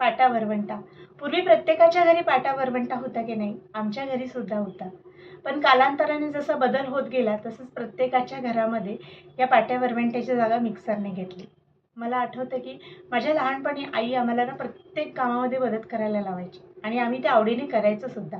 पाटा वरवंटा पूर्वी प्रत्येकाच्या घरी पाटा वरवंटा होता की नाही? आमच्या घरी सुद्धा होता. पण कालांतराने जसा बदल होत गेला तसंच प्रत्येकाच्या घरामध्ये या पाट्या वरवंट्याची जागा मिक्सरने घेतली. मला आठवतं की माझ्या लहानपणी आई आम्हाला ना प्रत्येक कामामध्ये मदत करायला लावायची. आणि आम्ही ते आवडीने करायचं सुद्धा.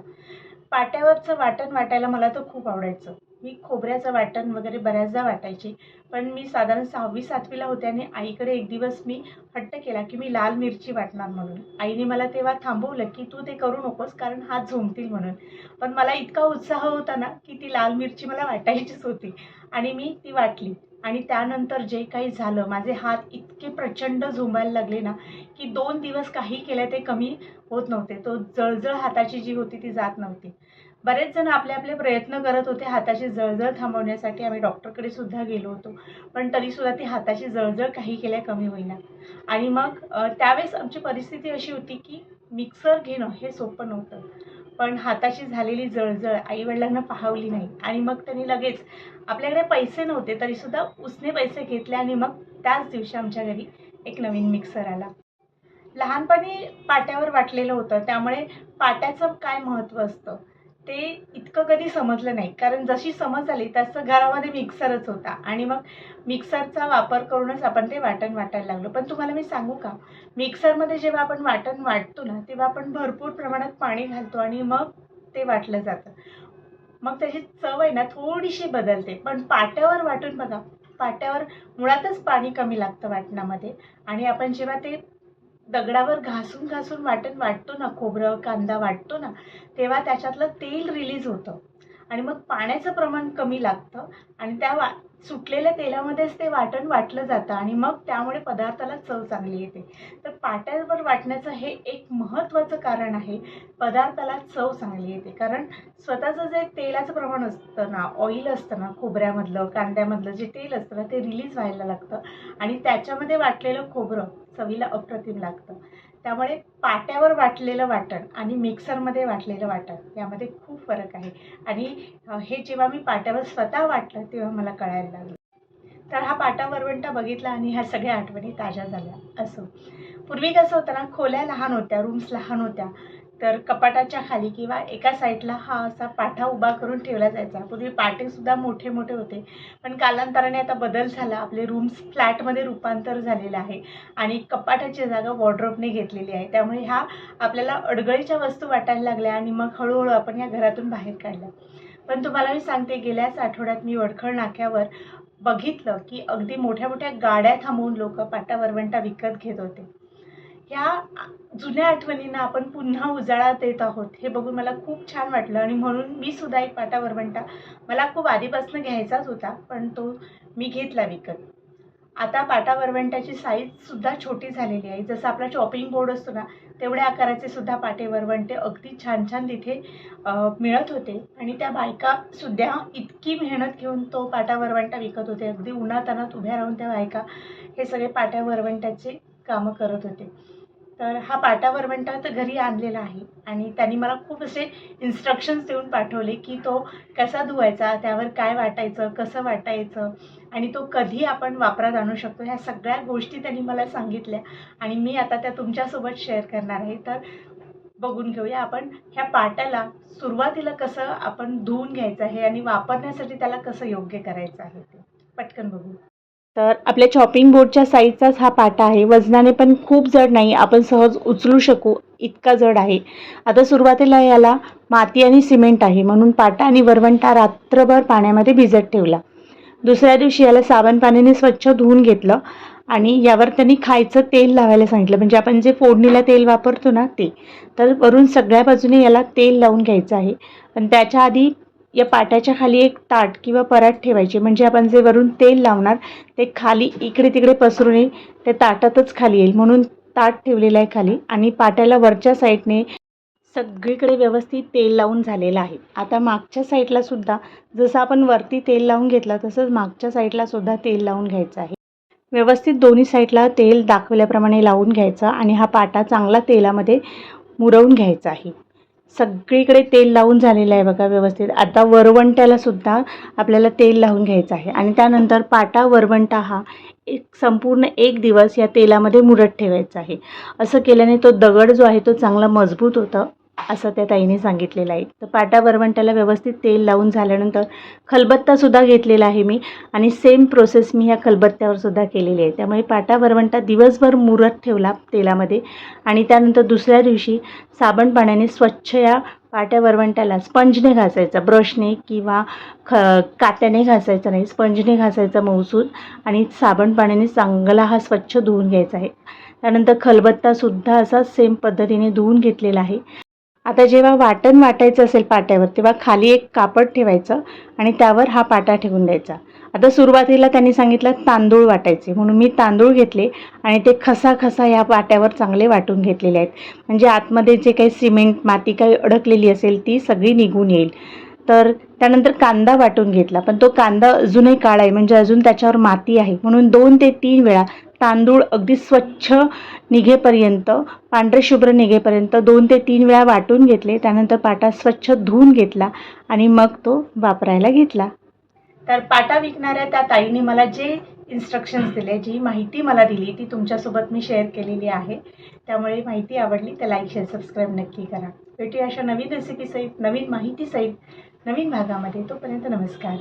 पाट्यावरचं वाटण वाटायला मला तो खूप आवडायचं. मी खोबऱ्याचं वाटण वगैरे बऱ्याचदा वाटायचे. पण मी साधारण सहावी सातवीला होते आणि आईकडे एक दिवस मी हट्ट केला की मी लाल मिरची वाटणार म्हणून. आईने मला तेव्हा थांबवलं की तू ते करू नकोस कारण हात झोंबतील म्हणून. पण मला इतका उत्साह होता ना की ती लाल मिरची मला वाटायचीच होती आणि मी ती वाटली. आणि त्यानंतर जे काही झालं माझे हात इतके प्रचंड झोंबायला लागले ना की दोन दिवस काही केलं ते कमी होत नव्हते. तो जळजळ हाताची जी होती ती जात नव्हती. बरेच जण आपले आपले प्रयत्न करत होते हाताची जळजळ थांबवण्यासाठी. आम्ही डॉक्टरकडे सुद्धा गेलो होतो. पण तरीसुद्धा ती हाताची जळजळ काही केल्या कमी होईना. आणि मग त्यावेळेस आमची परिस्थिती अशी होती की मिक्सर घेणं हे सोपं नव्हतं. पण हाताची झालेली जळजळ आईवडिलांना पाहवली नाही. आणि मग त्यांनी लगेच आपल्याकडे पैसे नव्हते तरीसुद्धा उसने पैसे घेतले आणि मग त्याच दिवशी आमच्या घरी एक नवीन मिक्सर आला. लहानपणी पाट्यावर वाटलेलं होतं. त्यामुळे पाट्याचं काय महत्त्व असतं? ते इतकं कधी समजलं नाही. कारण जशी समज आली तसं घरामध्ये मिक्सरच होता. आणि मग मिक्सरचा वापर करूनच आपण ते वाटण वाटायला लागलो. पण तुम्हाला मी सांगू का? मिक्सरमध्ये जेव्हा आपण वाटण वाटतो ना तेव्हा आपण भरपूर प्रमाणात पाणी घालतो आणि मग ते वाटलं जातं. मग त्याची चव आहे ना थोडीशी बदलते. पण पाट्यावर वाटून बघा पाट्यावर मुळातच पाणी कमी लागतं वाटणामध्ये. आणि आपण जेव्हा ते दगडावर घासून घासून वाटण वाटतो ना खोबरं कांदा वाटतो ना तेव्हा त्याच्यातलं तेल रिलीज होतं. आणि मग पाण्याचं प्रमाण कमी लागतं आणि त्या वा सुटलेल्या तेलामध्येच ते वाटण वाटलं जातं आणि मग त्यामुळे पदार्थाला चव चांगली येते. तर पाट्यावर वाटण्याचं हे एक महत्त्वाचं कारण आहे. पदार्थाला चव चांगली येते. कारण स्वतःचं जे तेलाचं प्रमाण असतं ना ऑइल असतं ना खोबऱ्यामधलं कांद्यामधलं जे तेल असतं ना ते रिलीज व्हायला लागतं. आणि त्याच्यामध्ये वाटलेलं खोबरं चवीला अप्रतिम लागतं. त्यामुळे पाट्यावर वाटलेलं वाटण आणि मिक्सरमध्ये वाटलेलं वाटण यामध्ये खूप फरक आहे. आणि हे जेव्हा मी पाट्यावर स्वतः वाटलं तेव्हा मला कळायला लागलं तर हा पाटा वरवंटा बघितला आणि ह्या सगळ्या आठवणी ताज्या झाल्या. असो. पूर्वी कसं होतं ना खोल्या लहान होत्या रूम्स लहान होत्या. तर कपाटाच्या खाली किंवा एका साईडला हा असा पाठा उभा करून ठेवला जायचा. पूर्वी पाटेसुद्धा मोठे मोठे होते. पण कालांतराने आता बदल झाला. आपले रूम्स फ्लॅटमध्ये रूपांतर झालेलं आहे. आणि कपाटाची जागा वॉर्ड्रोपने घेतलेली आहे. त्यामुळे ह्या आपल्याला अडगळीच्या वस्तू वाटायला लागल्या आणि मग हळूहळू आपण या घरातून बाहेर काढल्या. पण तुम्हाला मी सांगते गेल्याच आठवड्यात मी वडखळ नाक्यावर बघितलं की अगदी मोठ्या मोठ्या गाड्या थांबवून लोक पाटा वरवंटा विकत घेत होते. ह्या जुन्या आठवणींना आपण पुन्हा उजाळा देत आहोत हे बघून मला खूप छान वाटलं आणि म्हणून मी सुद्धा एक पाटा वरवंटा मला खूप आधीपासून घ्यायचाच होता पण तो मी घेतला विकत. आता पाटा वरवंट्याची साईजसुद्धा छोटी झालेली आहे. जसं आपला चॉपिंग बोर्ड असतो ना तेवढ्या आकाराचे सुद्धा पाटे वरवंटे अगदी छान छान तिथे मिळत होते. आणि त्या बायका सुद्धा इतकी मेहनत घेऊन तो पाटा वरवंटा विकत होते. अगदी उन्हातानात उभ्या राहून त्या बायका हे सगळे पाट्या वरवंट्याचे कामं करत होते. तर हा पाटा वरवंटा तर घरी आणलेला आहे. आणि त्यांनी मला खूप असे इन्स्ट्रक्शन्स देऊन पाठवले की तो कसा धुवायचा त्यावर काय वाटायचं कसं वाटायचं आणि तो कधी आपण वापरात आणू शकतो ह्या सगळ्या गोष्टी त्यांनी मला सांगितल्या. आणि मी आता त्या तुमच्यासोबत शेअर करणार आहे. तर बघून घेऊया आपण ह्या पाट्याला सुरुवातीला कसं आपण धुवून घ्यायचं आहे आणि वापरण्यासाठी त्याला कसं योग्य करायचं आहे ते. पटकन बघू. तर आपल्या चॉपिंग बोर्डच्या साईजचाच हा पाटा आहे. वजनाने पण खूप जड नाही. आपण सहज उचलू शकू. इतका जड आहे. आता सुरुवातीला याला माती आणि सिमेंट आहे. म्हणून पाटा आणि वरवंटा रात्रभर पाण्यामध्ये भिजत ठेवला. दुसऱ्या दिवशी याला साबण पाण्याने स्वच्छ धुवून घेतलं आणि यावर त्यांनी खायचं तेल लावायला सांगितलं. म्हणजे आपण जे फोडणीला तेल वापरतो ना ते. तर वरून सगळ्या बाजूने याला तेल लावून घ्यायचं आहे. पण त्याच्या आधी या पाट्याच्या खाली एक ताट किंवा परात ठेवायचे. म्हणजे आपण जे वरून तेल लावणार ते खाली इकडे तिकडे पसरू नये ते ताटातच खाली येईल. म्हणून ताट ठेवलेलं आहे खाली आणि पाट्याला वरच्या साईडने सगळीकडे व्यवस्थित तेल लावून झालेलं आहे. आता मागच्या साईडला सुद्धा जसं आपण वरती तेल लावून घेतलं तसंच मागच्या साईडला सुद्धा तेल लावून घ्यायचं आहे. व्यवस्थित दोन्ही साईडला तेल दाखवल्याप्रमाणे लावून घ्यायचं आणि हा पाटा चांगला तेलामध्ये मुरवून घ्यायचा आहे. सगळीकडे तेल लावून झालेलं आहे बघा व्यवस्थित. आता वरवंट्याला सुद्धा आपल्याला तेल लावून घ्यायचं आहे. आणि त्यानंतर पाटा वरवंटा हा एक संपूर्ण एक दिवस या तेलामध्ये मुरत ठेवायचा आहे. असं केल्याने तो दगड जो आहे तो चांगला मजबूत होतं. असं त्या ताईने सांगितलेलं आहे. तर पाटा वरवंट्याला व्यवस्थित तेल लावून झाल्यानंतर खलबत्तासुद्धा घेतलेला आहे मी आणि सेम प्रोसेस मी ह्या खलबत्त्यावरसुद्धा केलेली आहे. त्यामुळे पाटा वरवंटा दिवसभर मुरत ठेवला तेलामध्ये आणि त्यानंतर दुसऱ्या दिवशी साबण पाण्याने स्वच्छ या पाट्या वरवंट्याला स्पंजने घासायचा. ब्रशने किंवा ख कात्याने घासायचा नाही स्पंजने घासायचा मौसूद आणि साबण पाण्याने चांगला हा स्वच्छ धुवून घ्यायचा आहे. त्यानंतर खलबत्तासुद्धा असा सेम पद्धतीने धुवून घेतलेला आहे. आता जेव्हा वाटण वाटायचं असेल पाट्यावर तेव्हा खाली एक कापड ठेवायचं आणि त्यावर हा पाटा ठेवून द्यायचा. आता सुरुवातीला त्यांनी सांगितलं तांदूळ वाटायचे म्हणून मी तांदूळ घेतले आणि ते खसा खसा या पाट्यावर चांगले वाटून घेतलेले आहेत. म्हणजे आतमध्ये जे काही सिमेंट माती काही अडकलेली असेल ती सगळी निघून येईल. तर त्यानंतर कांदा वाटून घेतला पण तो कांदा अजूनही काळा आहे. म्हणजे अजून त्याच्यावर माती आहे. म्हणून दोन ते तीन वेळा तांदूळ अगदी स्वच्छ निघेपर्यंत पांढरे शुभ्र निघेपर्यंत दोन ते तीन वेळा वाटून घेतले त्यानंतर पाटा स्वच्छ धुवून घेतला आणि मग तो वापरायला घेतला. तर पाटा विकणाऱ्या त्या ताईने मला जे इन्स्ट्रक्शन्स दिले जी माहिती मला दिली ती तुमच्यासोबत मी शेअर केलेली आहे. त्यामुळे माहिती आवडली तर लाईक शेअर सबस्क्राईब नक्की करा. भेटूया अशा नवीन रेसिपीसहित नवीन माहितीसहित नवीन भागामध्ये. तोपर्यंत नमस्कार.